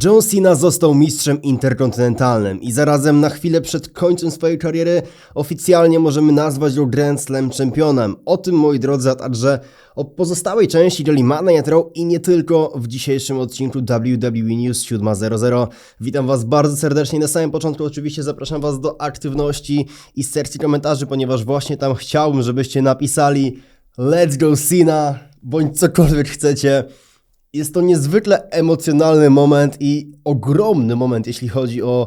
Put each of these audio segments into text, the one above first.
John Cena został mistrzem interkontynentalnym i zarazem na chwilę przed końcem swojej kariery oficjalnie możemy nazwać go Grand Slam czempionem. O tym, moi drodzy, a także o pozostałej części Daily Money Raw i nie tylko w dzisiejszym odcinku WWE News 7.00. Witam Was bardzo serdecznie. Na samym początku oczywiście zapraszam Was do aktywności i sekcji komentarzy, ponieważ właśnie tam chciałbym, żebyście napisali Let's go Cena, bądź cokolwiek chcecie. Jest to niezwykle emocjonalny moment i ogromny moment, jeśli chodzi o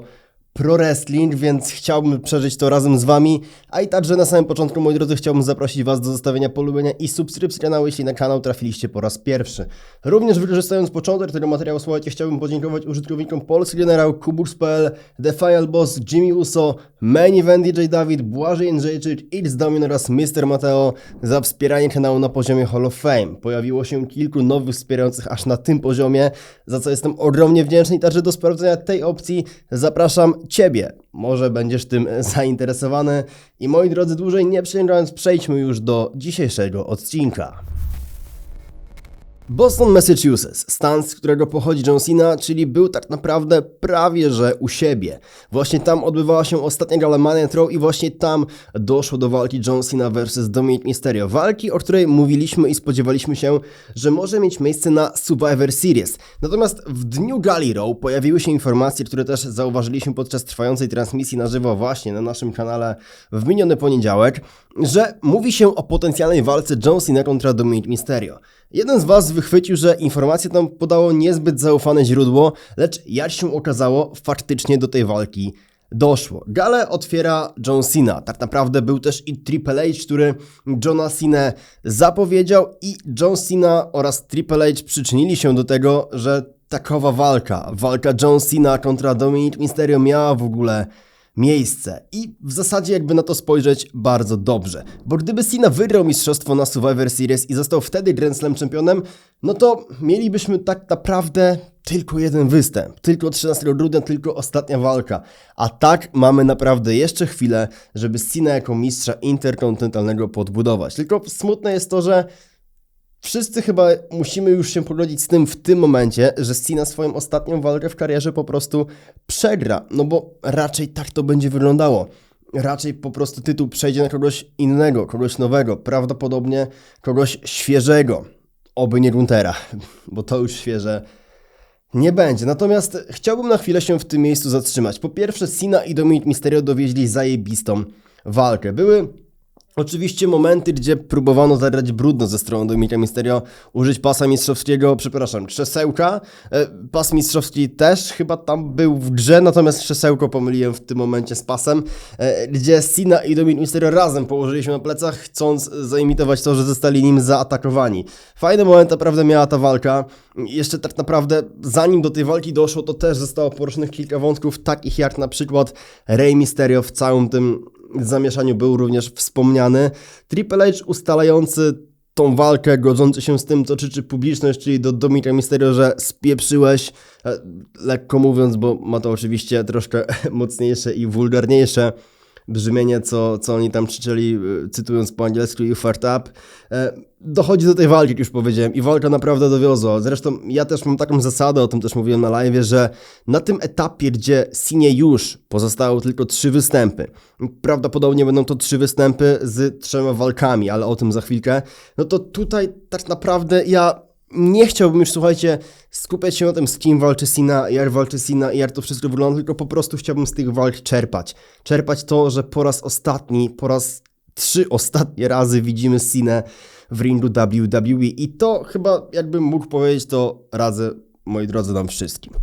pro wrestling, więc chciałbym przeżyć to razem z Wami. A i także na samym początku, moi drodzy, chciałbym zaprosić Was do zostawienia polubienia i subskrypcji kanału, jeśli na kanał trafiliście po raz pierwszy. Również wykorzystując początek tego materiału, słuchajcie, chciałbym podziękować użytkownikom Polski Generał, Kubus.pl, The Final Boss, Jimmy Uso, Main Event DJ Dawid, Błażej Jędrzejczyk, It's Domin oraz Mr. Mateo za wspieranie kanału na poziomie Hall of Fame. Pojawiło się kilku nowych wspierających aż na tym poziomie, za co jestem ogromnie wdzięczny i także do sprawdzenia tej opcji zapraszam Ciebie. Może będziesz tym zainteresowany. I moi drodzy, dłużej nie przeciągając, przejdźmy już do dzisiejszego odcinka. Boston, Massachusetts, stan, z którego pochodzi John Cena, czyli był tak naprawdę prawie że u siebie. Właśnie tam odbywała się ostatnia gala Money Throw i właśnie tam doszło do walki John Cena vs Dominic Mysterio. Walki, o której mówiliśmy i spodziewaliśmy się, że może mieć miejsce na Survivor Series. Natomiast w dniu gali Raw pojawiły się informacje, które też zauważyliśmy podczas trwającej transmisji na żywo właśnie na naszym kanale w miniony poniedziałek, że mówi się o potencjalnej walce John Cena kontra Dominic Mysterio. Jeden z Was wychwycił, że informacje tam podało niezbyt zaufane źródło, lecz jak się okazało, faktycznie do tej walki doszło. Galę otwiera John Cena. Tak naprawdę był też i Triple H, który Johna Cena zapowiedział i John Cena oraz Triple H przyczynili się do tego, że takowa walka, walka John Cena kontra Dominic Mysterio miała w ogóle miejsce. I w zasadzie jakby na to spojrzeć bardzo dobrze. Bo gdyby Cena wygrał mistrzostwo na Survivor Series i został wtedy Grand Slam czempionem, no to mielibyśmy tak naprawdę tylko jeden występ. Tylko 13 grudnia, tylko ostatnia walka. A tak mamy naprawdę jeszcze chwilę, żeby Cena jako mistrza interkontynentalnego podbudować. Tylko smutne jest to, że Wszyscy chyba musimy już się pogodzić z tym w tym momencie, że Cena swoją ostatnią walkę w karierze po prostu przegra, no bo raczej tak to będzie wyglądało. Raczej po prostu tytuł przejdzie na kogoś innego, kogoś nowego, prawdopodobnie kogoś świeżego. Oby nie Guntera, bo to już świeże nie będzie. Natomiast chciałbym na chwilę się w tym miejscu zatrzymać. Po pierwsze, Cena i Dominic Mysterio dowieźli zajebistą walkę. Były Oczywiście momenty, gdzie próbowano zagrać brudno ze strony Dominika Mysterio, użyć pasa mistrzowskiego, przepraszam, krzesełka. E, pas mistrzowski też chyba tam był w grze, natomiast krzesełko pomyliłem w tym momencie z pasem, e, gdzie Cena i Dominik Mysterio razem położyli się na plecach, chcąc zaimitować to, że zostali nim zaatakowani. Fajny moment naprawdę miała ta walka. Jeszcze tak naprawdę, zanim do tej walki doszło, to też zostało poruszonych kilka wątków, takich jak na przykład Rey Mysterio w całym tym zamieszaniu był również wspomniany. Triple H ustalający tą walkę, godzący się z tym, co czyczy publiczność, czyli do Dominika Mysterio, że spieprzyłeś, e, lekko mówiąc, bo ma to oczywiście troszkę mocniejsze i wulgarniejsze brzmienie, co, co oni tam krzyczeli, e, cytując po angielsku you fart up. E, dochodzi do tej walki, jak już powiedziałem, i walka naprawdę dowiozła. Zresztą ja też mam taką zasadę, o tym też mówiłem na live, że na tym etapie, gdzie Sinie już pozostało tylko trzy występy, prawdopodobnie będą to trzy występy z trzema walkami, ale o tym za chwilkę, no to tutaj tak naprawdę ja nie chciałbym już, słuchajcie, skupiać się na tym, z kim walczy Sina, jak walczy Sina i jak to wszystko wygląda, tylko po prostu chciałbym z tych walk czerpać. Czerpać to, że po raz ostatni, po raz trzy ostatnie razy widzimy Sinę w ringu WWE i to chyba, jakbym mógł powiedzieć, to radzę, moi drodzy, nam wszystkim.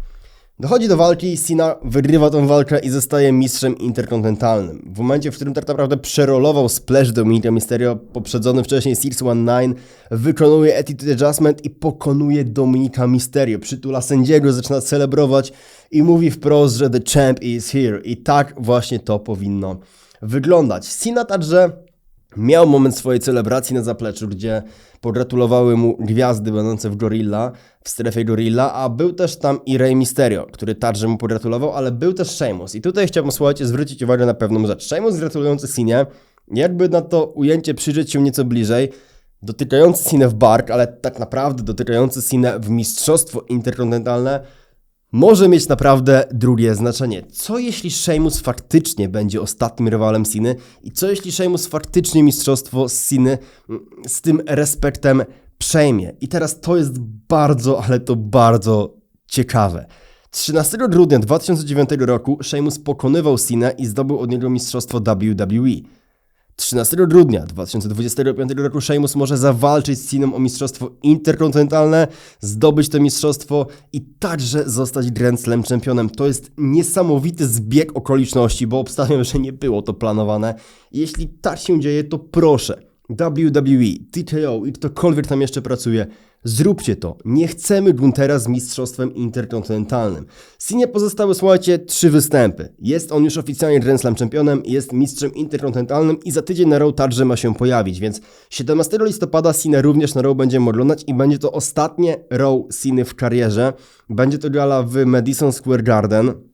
Dochodzi do walki, Cena wygrywa tą walkę i zostaje mistrzem interkontynentalnym. W momencie, w którym tak naprawdę przerolował splash Dominika Mysterio, poprzedzony wcześniej 619, wykonuje Attitude Adjustment i pokonuje Dominika Mysterio. Przytula sędziego, zaczyna celebrować i mówi wprost, że the champ is here. I tak właśnie to powinno wyglądać. Cena także Miał moment swojej celebracji na zapleczu, gdzie pogratulowały mu gwiazdy będące w Gorilla, w strefie Gorilla, a był też tam i Rey Mysterio, który także mu pogratulował, ale był też Sheamus. I tutaj chciałbym, słuchajcie, zwrócić uwagę na pewną rzecz. Sheamus gratulujący Sinie, jakby na to ujęcie przyjrzeć się nieco bliżej, dotykający Sinę w bark, ale tak naprawdę dotykający Sinę w mistrzostwo interkontynentalne, może mieć naprawdę drugie znaczenie. Co jeśli Sheamus faktycznie będzie ostatnim rywalem Siny i co jeśli Sheamus faktycznie mistrzostwo Siny mm, z tym respektem przejmie? I teraz to jest bardzo, ale to bardzo ciekawe. 13 grudnia 2009 roku Sheamus pokonywał Sinę i zdobył od niego mistrzostwo WWE. 13 grudnia 2025 roku Sheamus może zawalczyć z Siną o mistrzostwo interkontynentalne, zdobyć to mistrzostwo i także zostać Grand Slam czempionem. To jest niesamowity zbieg okoliczności, bo obstawiam, że nie było to planowane. Jeśli tak się dzieje, to proszę, WWE, TKO i ktokolwiek tam jeszcze pracuje, Zróbcie to. Nie chcemy Guntera z mistrzostwem interkontynentalnym. Sinie pozostały, słuchajcie, trzy występy. Jest on już oficjalnie Grand Slam czempionem, jest mistrzem interkontynentalnym i za tydzień na Raw także ma się pojawić, więc 17 listopada Cine również na Raw będziemy oglądać i będzie to ostatnie Raw Ciny w karierze. Będzie to gala w Madison Square Garden.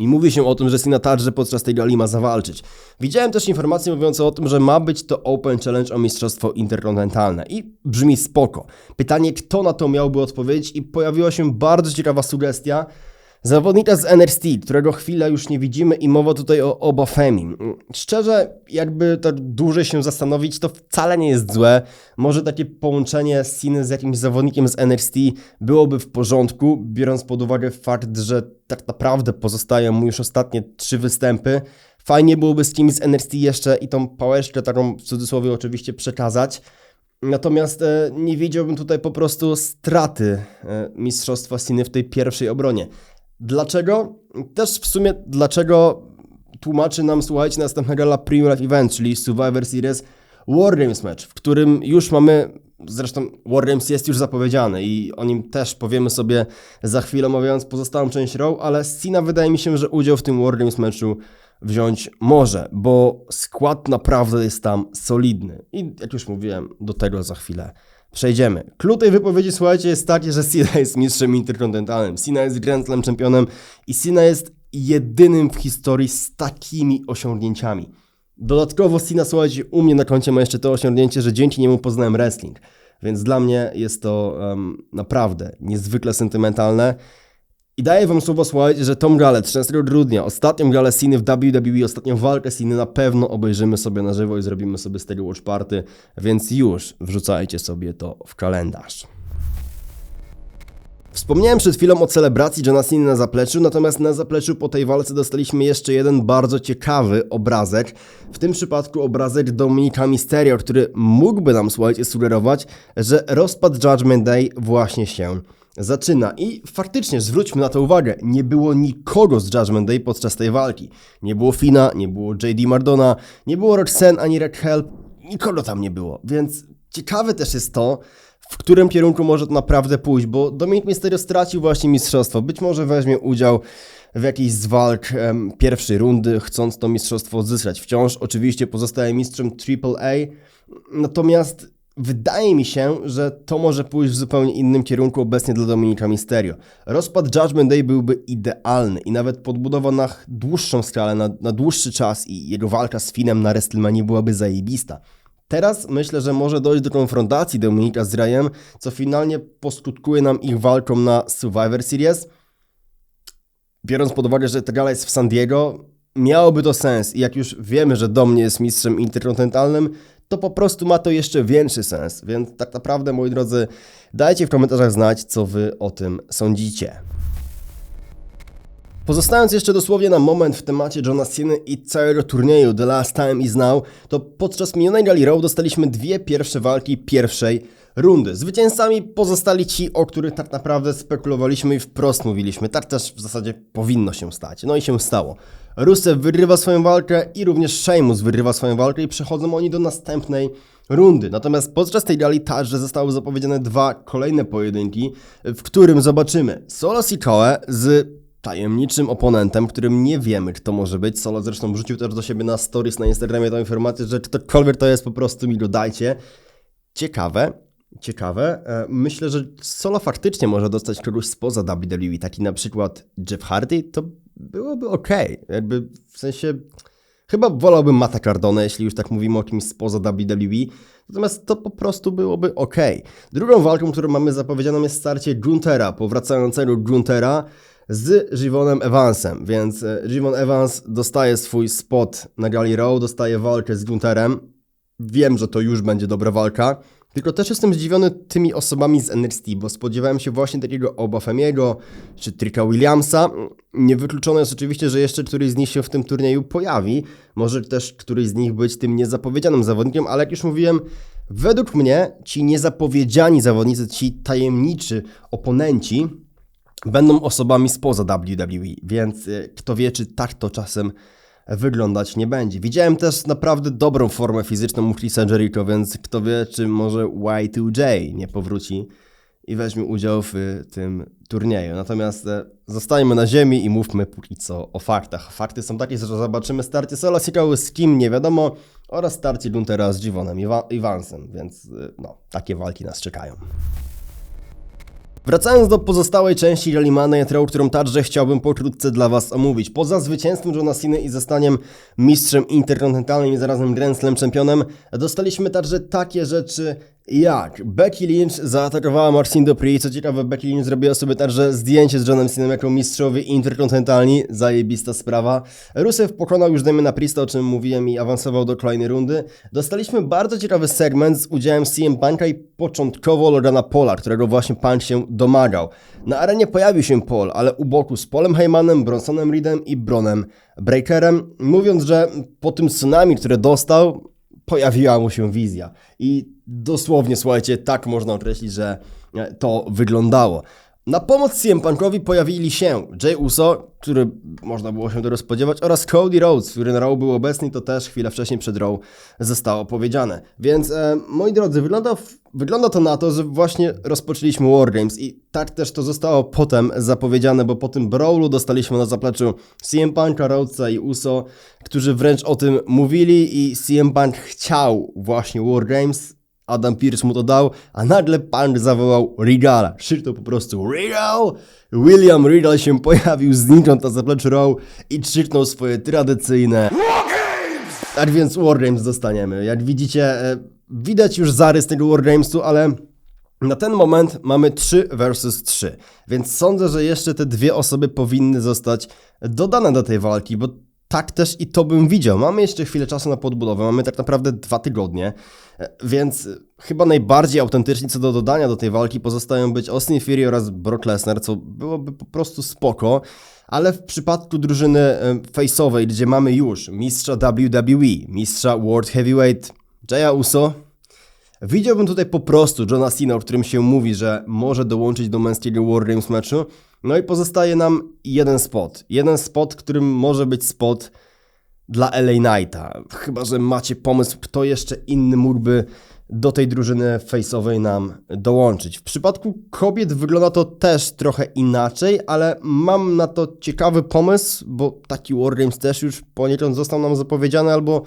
I mówi się o tym, że Sina także podczas tej gali ma zawalczyć. Widziałem też informacje mówiące o tym, że ma być to Open Challenge o mistrzostwo interkontynentalne. I brzmi spoko. Pytanie, kto na to miałby odpowiedzieć i pojawiła się bardzo ciekawa sugestia, Zawodnika z NXT, którego chwilę już nie widzimy i mowa tutaj o Obafemi. Szczerze, jakby tak dłużej się zastanowić, to wcale nie jest złe. Może takie połączenie Siny z jakimś zawodnikiem z NXT byłoby w porządku, biorąc pod uwagę fakt, że tak naprawdę pozostają mu już ostatnie trzy występy. Fajnie byłoby z kimś z NXT jeszcze i tą pałeczkę taką w cudzysłowie oczywiście przekazać. Natomiast e, nie widziałbym tutaj po prostu straty e, mistrzostwa Siny w tej pierwszej obronie. Dlaczego? Też w sumie dlaczego tłumaczy nam, słuchajcie, następna gala Premium Live Event, czyli Survivor Series War Games Match, w którym już mamy, zresztą War Games jest już zapowiedziany i o nim też powiemy sobie za chwilę, omawiając pozostałą część Raw, ale Cena wydaje mi się, że udział w tym War Games Matchu wziąć może, bo skład naprawdę jest tam solidny. I jak już mówiłem, do tego za chwilę przejdziemy. Klucz tej wypowiedzi, słuchajcie, jest taki, że Cena jest mistrzem interkontynentalnym, Cena jest Grand Slam czempionem i Cena jest jedynym w historii z takimi osiągnięciami. Dodatkowo Cena, słuchajcie, u mnie na koncie ma jeszcze to osiągnięcie, że dzięki niemu poznałem wrestling. Więc dla mnie jest to um, naprawdę niezwykle sentymentalne. I daję wam słowo, słuchajcie, że tą galę 13 grudnia, ostatnią galę Siny w WWE, ostatnią walkę Siny na pewno obejrzymy sobie na żywo i zrobimy sobie z watch party, więc już wrzucajcie sobie to w kalendarz. Wspomniałem przed chwilą o celebracji Johna Cena na zapleczu, natomiast na zapleczu po tej walce dostaliśmy jeszcze jeden bardzo ciekawy obrazek. W tym przypadku obrazek Dominika Mysterio, który mógłby nam, słuchajcie, sugerować, że rozpad Judgment Day właśnie się zaczyna. I faktycznie, zwróćmy na to uwagę, nie było nikogo z Judgment Day podczas tej walki. Nie było Fina, nie było JD Mardona, nie było Roxanne ani Raquel, nikogo tam nie było. Więc ciekawe też jest to, w którym kierunku może to naprawdę pójść, bo Dominik Mysterio stracił właśnie mistrzostwo. Być może weźmie udział w jakiejś z walk um, pierwszej rundy, chcąc to mistrzostwo odzyskać. Wciąż oczywiście pozostaje mistrzem AAA, natomiast Wydaje mi się, że to może pójść w zupełnie innym kierunku obecnie dla Dominika Mysterio. Rozpad Judgment Day byłby idealny i nawet podbudowa na dłuższą skalę, na, na dłuższy czas i jego walka z Finem na WrestleMania byłaby zajebista. Teraz myślę, że może dojść do konfrontacji Dominika z Rayem, co finalnie poskutkuje nam ich walką na Survivor Series. Biorąc pod uwagę, że ta gala jest w San Diego, miałoby to sens i jak już wiemy, że Dom nie jest mistrzem interkontynentalnym, to po prostu ma to jeszcze większy sens. Więc tak naprawdę, moi drodzy, dajcie w komentarzach znać, co wy o tym sądzicie. Pozostając jeszcze dosłownie na moment w temacie Johna Cena i całego turnieju The Last Time Is Now, to podczas minionej Gali Row dostaliśmy dwie pierwsze walki pierwszej rundy. Zwycięzcami pozostali ci, o których tak naprawdę spekulowaliśmy i wprost mówiliśmy. Tak też w zasadzie powinno się stać. No i się stało. Rusev wygrywa swoją walkę i również Sheamus wygrywa swoją walkę i przechodzą oni do następnej rundy. Natomiast podczas tej gali także zostały zapowiedziane dwa kolejne pojedynki, w którym zobaczymy Solo Sikoe z tajemniczym oponentem, którym nie wiemy, kto może być. Solo zresztą wrzucił też do siebie na stories na Instagramie tą informację, że ktokolwiek to jest, po prostu mi go dajcie. Ciekawe, ciekawe. E, myślę, że Solo faktycznie może dostać kogoś spoza WWE, taki na przykład Jeff Hardy, to byłoby ok. Jakby w sensie. Chyba wolałbym Mata Cardone, jeśli już tak mówimy o kimś spoza WWE. Natomiast to po prostu byłoby ok. Drugą walką, którą mamy zapowiedzianą jest starcie Guntera, powracającego Guntera z Jivonem Evansem, więc e, Jivon Evans dostaje swój spot na Gali Row, dostaje walkę z Gunterem. Wiem, że to już będzie dobra walka, tylko też jestem zdziwiony tymi osobami z NXT, bo spodziewałem się właśnie takiego Obafemiego czy Tricka Williamsa. Niewykluczone jest oczywiście, że jeszcze któryś z nich się w tym turnieju pojawi. Może też któryś z nich być tym niezapowiedzianym zawodnikiem, ale jak już mówiłem, według mnie ci niezapowiedziani zawodnicy, ci tajemniczy oponenci będą osobami spoza WWE, więc y, kto wie, czy tak to czasem wyglądać nie będzie. Widziałem też naprawdę dobrą formę fizyczną u Chrisa Jericho, więc kto wie, czy może Y2J nie powróci i weźmie udział w tym turnieju. Natomiast e, zostańmy na ziemi i mówmy póki co o faktach. Fakty są takie, że zobaczymy starcie Sola Sikoły z kim nie wiadomo oraz starcie Guntera z Jivonem i Vansem, więc e, no, takie walki nas czekają. Wracając do pozostałej części Rally Money Row, którą także chciałbym pokrótce dla Was omówić. Poza zwycięstwem Johna Cena i zostaniem mistrzem interkontynentalnym i zarazem Grand Slam czempionem, dostaliśmy także takie rzeczy jak Becky Lynch zaatakowała Marcin Dupree. Co ciekawe, Becky Lynch zrobiła sobie także zdjęcie z Johnem Cenem jako mistrzowi interkontynentalni. Zajebista sprawa. Rusev pokonał już Damiana Priesta, o czym mówiłem i awansował do kolejnej rundy. Dostaliśmy bardzo ciekawy segment z udziałem CM Punka i początkowo Logana Pola, którego właśnie Punk się domagał. Na arenie pojawił się Paul, ale u boku z Polem Heymanem, Bronsonem Reedem i Bronem Breakerem, mówiąc, że po tym tsunami, które dostał, pojawiła mu się wizja. I dosłownie, słuchajcie, tak można określić, że e, to wyglądało. Na pomoc CM Punkowi pojawili się Jay Uso, który można było się tego spodziewać, oraz Cody Rhodes, który na Raw był obecny, to też chwilę wcześniej przed Raw zostało powiedziane. Więc e, moi drodzy, wygląda, wygląda to na to, że właśnie rozpoczęliśmy Wargames i tak też to zostało potem zapowiedziane, bo po tym brawlu dostaliśmy na zapleczu CM Punka, Rhodesa i Uso, którzy wręcz o tym mówili i CM Punk chciał właśnie Wargames, Adam Pierce mu to dał, a nagle Punk zawołał Regala. Krzyknął po prostu Regal! William Regal się pojawił znikąd na zapleczu Raw i krzyknął swoje tradycyjne Tak więc Wargames dostaniemy. Jak widzicie, e, widać już zarys tego Wargamesu, ale na ten moment mamy 3 versus 3, więc sądzę, że jeszcze te dwie osoby powinny zostać dodane do tej walki, bo tak też i to bym widział. Mamy jeszcze chwilę czasu na podbudowę, mamy tak naprawdę dwa tygodnie, e, więc chyba najbardziej autentyczni co do dodania do tej walki pozostają być Austin Fury oraz Brock Lesnar, co byłoby po prostu spoko, ale w przypadku drużyny e, face'owej, gdzie mamy już mistrza WWE, mistrza World Heavyweight Jaya Uso, widziałbym tutaj po prostu Johna Cena, o którym się mówi, że może dołączyć do męskiego War Games meczu, no i pozostaje nam jeden spot. Jeden spot, którym może być spot dla LA Knighta. Chyba, że macie pomysł, kto jeszcze inny mógłby do tej drużyny face'owej nam dołączyć. W przypadku kobiet wygląda to też trochę inaczej, ale mam na to ciekawy pomysł, bo taki Wargames też już poniekąd został nam zapowiedziany albo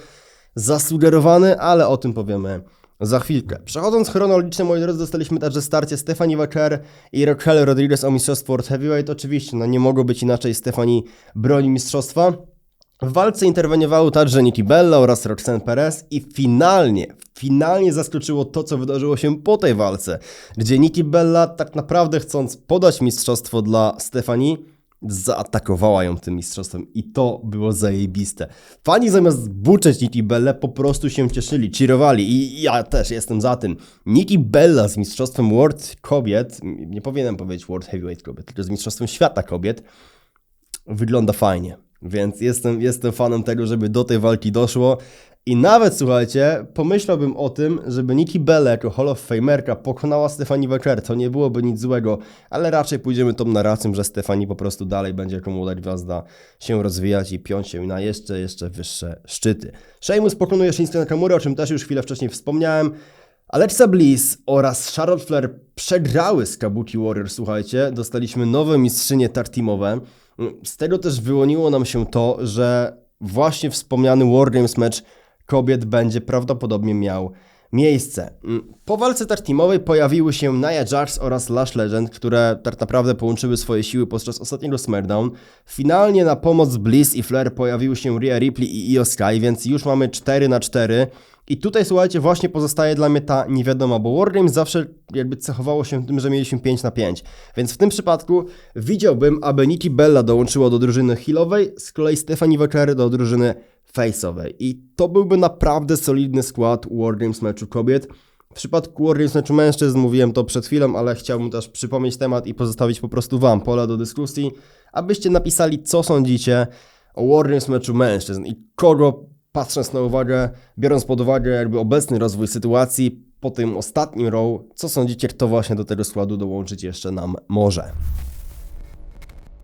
zasugerowany, ale o tym powiemy za chwilkę. Przechodząc chronologicznie, moi drodzy, dostaliśmy także starcie Stephanie Wacker i Raquel Rodriguez o mistrzostwo World Heavyweight. Oczywiście, no nie mogło być inaczej, Stephanie broni mistrzostwa. W walce interweniowały także Nikki Bella oraz Roxanne Perez i finalnie, finalnie zaskoczyło to, co wydarzyło się po tej walce, gdzie Nikki Bella tak naprawdę chcąc podać mistrzostwo dla Stephanie, zaatakowała ją tym mistrzostwem i to było zajebiste. Fani zamiast buczeć Nikki Bella po prostu się cieszyli, cheerowali i ja też jestem za tym. Nikki Bella z mistrzostwem World Kobiet, nie powinienem powiedzieć World Heavyweight Kobiet, tylko z mistrzostwem świata kobiet, wygląda fajnie. Więc jestem, jestem fanem tego, żeby do tej walki doszło. I nawet, słuchajcie, pomyślałbym o tym, żeby Nikki Bella jako Hall of Famerka pokonała Stefani Wecker. To nie byłoby nic złego, ale raczej pójdziemy tą narracją, że Stefani po prostu dalej będzie jako młoda gwiazda się rozwijać i piąć się na jeszcze, jeszcze wyższe szczyty. Sheamus pokonuje Shinsuke Nakamura, o czym też już chwilę wcześniej wspomniałem. Alexa Bliss oraz Charlotte Flair przegrały z Kabuki Warriors, słuchajcie. Dostaliśmy nowe mistrzynie tag teamowe. Z tego też wyłoniło nam się to, że właśnie wspomniany Wargames match kobiet będzie prawdopodobnie miał miejsce. Mm, Po walce tag teamowej pojawiły się Nia Jax oraz Lash Legend, które tak naprawdę połączyły swoje siły podczas ostatniego SmackDown. Finalnie na pomoc Bliss i Flair pojawiły się Rhea Ripley i Io Sky, więc już mamy 4 na 4. I tutaj słuchajcie, właśnie pozostaje dla mnie ta niewiadoma, bo Wargames zawsze jakby cechowało się tym, że mieliśmy 5 na 5. Więc w tym przypadku widziałbym, aby Nikki Bella dołączyła do drużyny healowej, z kolei Stephanie Walker do drużyny face'owej. I to byłby naprawdę solidny skład Wargames meczu kobiet. W przypadku Wargames meczu mężczyzn mówiłem to przed chwilą, ale chciałbym też przypomnieć temat i pozostawić po prostu Wam pole do dyskusji, abyście napisali, co sądzicie o Wargames meczu mężczyzn i kogo, patrząc na uwagę, biorąc pod uwagę jakby obecny rozwój sytuacji po tym ostatnim row, co sądzicie, kto właśnie do tego składu dołączyć jeszcze nam może.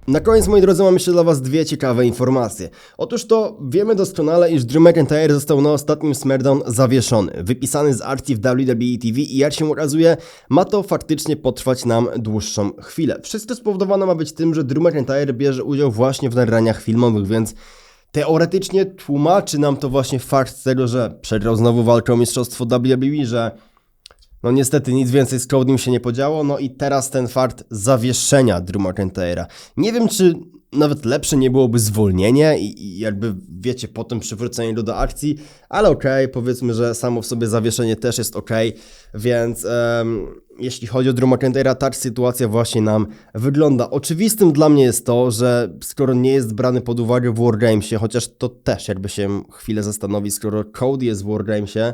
Na koniec, moi drodzy, mam jeszcze dla Was dwie ciekawe informacje. Otóż to wiemy doskonale, iż Drew McIntyre został na ostatnim SmackDown zawieszony, wypisany z akcji w WWE TV i jak się okazuje, ma to faktycznie potrwać nam dłuższą chwilę. Wszystko spowodowane ma być tym, że Drew McIntyre bierze udział właśnie w nagraniach filmowych, więc teoretycznie tłumaczy nam to właśnie fakt tego, że przegrał znowu walkę o mistrzostwo WWE, że no niestety nic więcej z Codym się nie podziało, no i teraz ten fakt zawieszenia Drew McIntyre'a. Nie wiem, czy nawet lepsze nie byłoby zwolnienie i, i jakby, wiecie, potem przywrócenie go do akcji, ale okej, powiedzmy, że samo w sobie zawieszenie też jest okej, więc em, jeśli chodzi o Drew McIntyre'a, tak sytuacja właśnie nam wygląda. Oczywistym dla mnie jest to, że skoro nie jest brany pod uwagę w Wargamesie, chociaż to też jakby się chwilę zastanowi, skoro Cody jest w Wargamesie,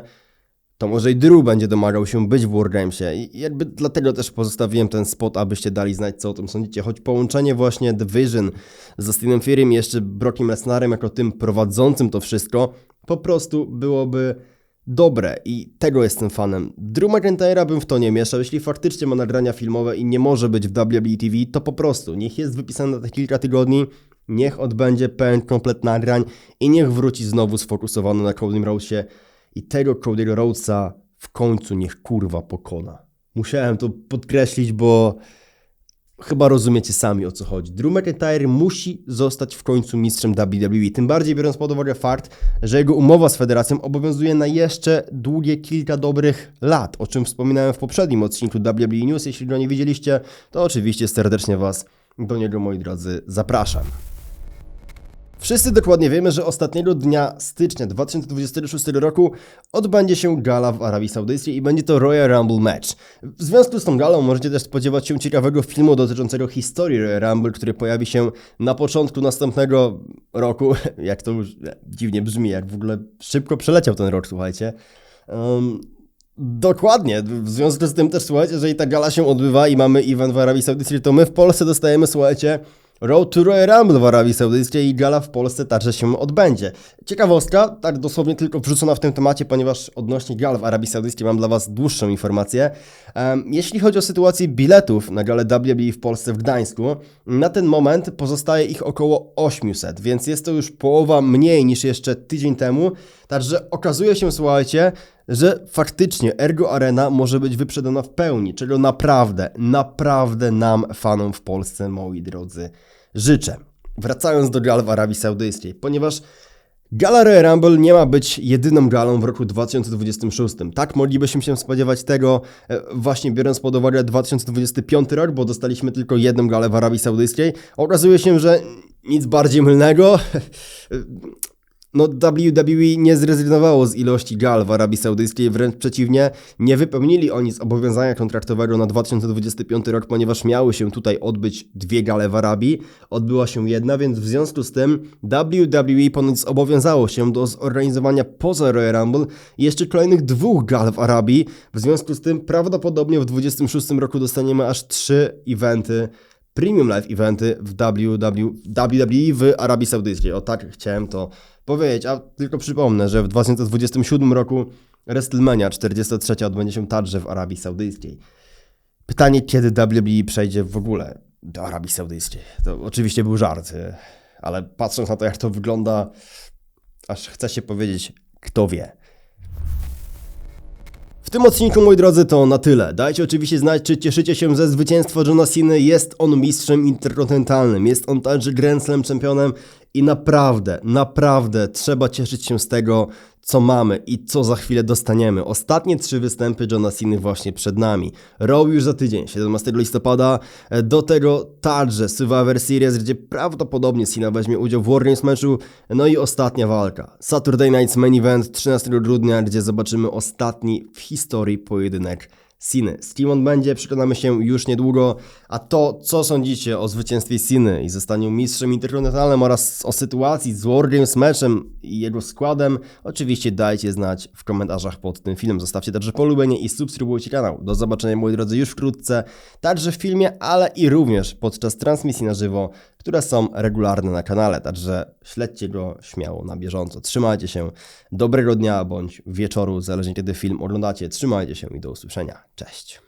to może i Drew będzie domagał się być w Wargamesie. I jakby dlatego też pozostawiłem ten spot, abyście dali znać, co o tym sądzicie. Choć połączenie właśnie Division z Dustinem Furym i jeszcze Brockiem Lesnarem jako tym prowadzącym to wszystko, po prostu byłoby dobre i tego jestem fanem. Drew McIntyre'a bym w to nie mieszał. Jeśli faktycznie ma nagrania filmowe i nie może być w WWE TV, to po prostu niech jest wypisany na te kilka tygodni, niech odbędzie pełen komplet nagrań i niech wróci znowu sfokusowany na Cody Rhodesie i tego Cody'ego Rhodesa w końcu niech kurwa pokona. Musiałem to podkreślić, bo chyba rozumiecie sami o co chodzi. Drew McIntyre musi zostać w końcu mistrzem WWE, tym bardziej biorąc pod uwagę fakt, że jego umowa z federacją obowiązuje na jeszcze długie kilka dobrych lat, o czym wspominałem w poprzednim odcinku WWE News. Jeśli go nie widzieliście, to oczywiście serdecznie Was do niego, moi drodzy, zapraszam. Wszyscy dokładnie wiemy, że ostatniego dnia stycznia 2026 roku odbędzie się gala w Arabii Saudyjskiej i będzie to Royal Rumble Match. W związku z tą galą możecie też spodziewać się ciekawego filmu dotyczącego historii Royal Rumble, który pojawi się na początku następnego roku. Jak to już dziwnie brzmi, jak w ogóle szybko przeleciał ten rok, słuchajcie. Um, Dokładnie. W związku z tym też, słuchajcie, jeżeli ta gala się odbywa i mamy event w Arabii Saudyjskiej, to my w Polsce dostajemy, słuchajcie, Road to Royal Rumble w Arabii Saudyjskiej i gala w Polsce także się odbędzie. Ciekawostka, tak dosłownie tylko wrzucona w tym temacie, ponieważ odnośnie gal w Arabii Saudyjskiej mam dla Was dłuższą informację. Jeśli chodzi o sytuację biletów na galę WWE w Polsce w Gdańsku, na ten moment pozostaje ich około 800, więc jest to już połowa mniej niż jeszcze tydzień temu. Także okazuje się, słuchajcie, że faktycznie Ergo Arena może być wyprzedana w pełni, czego naprawdę, naprawdę nam, fanom w Polsce, moi drodzy, życzę. Wracając do gal w Arabii Saudyjskiej, ponieważ Gala Royal Rumble nie ma być jedyną galą w roku 2026. Tak moglibyśmy się spodziewać tego, e, właśnie biorąc pod uwagę 2025 rok, bo dostaliśmy tylko jedną galę w Arabii Saudyjskiej. Okazuje się, że nic bardziej mylnego. No, WWE nie zrezygnowało z ilości gal w Arabii Saudyjskiej, wręcz przeciwnie, nie wypełnili oni zobowiązania kontraktowego na 2025 rok, ponieważ miały się tutaj odbyć dwie gale w Arabii. Odbyła się jedna, więc w związku z tym WWE ponoć zobowiązało się do zorganizowania poza Royal Rumble jeszcze kolejnych dwóch gal w Arabii. W związku z tym prawdopodobnie w 2026 roku dostaniemy aż trzy eventy premium live eventy w WWE w Arabii Saudyjskiej. O tak chciałem to powiedzieć, a tylko przypomnę, że w 2027 roku WrestleMania 43 odbędzie się także w Arabii Saudyjskiej. Pytanie, kiedy WWE przejdzie w ogóle do Arabii Saudyjskiej? To oczywiście był żart, ale patrząc na to, jak to wygląda, aż chce się powiedzieć, kto wie. Tym odcinku, moi drodzy, to na tyle. Dajcie oczywiście znać, czy cieszycie się ze zwycięstwa Johna Cena. Jest on mistrzem interkontynentalnym, jest on także Grand Slam czempionem i naprawdę, naprawdę trzeba cieszyć się z tego, co mamy i co za chwilę dostaniemy. Ostatnie trzy występy Johna Cena właśnie przed nami. Raw już za tydzień, 17 listopada. Do tego także Survivor Series, gdzie prawdopodobnie Cena weźmie udział w War Games meczu. No i ostatnia walka. Saturday Night's Main Event 13 grudnia, gdzie zobaczymy ostatni w historii pojedynek Siny. Z kim on będzie, przekonamy się już niedługo. A to, co sądzicie o zwycięstwie Siny i zostaniu mistrzem interkontynentalnym oraz o sytuacji z War Games meczem i jego składem, oczywiście dajcie znać w komentarzach pod tym filmem. Zostawcie także polubienie i subskrybujcie kanał. Do zobaczenia, moi drodzy, już wkrótce, także w filmie, ale i również podczas transmisji na żywo, które są regularne na kanale, także śledźcie go śmiało na bieżąco. Trzymajcie się, dobrego dnia bądź wieczoru, zależnie kiedy film oglądacie. Trzymajcie się i do usłyszenia. Cześć.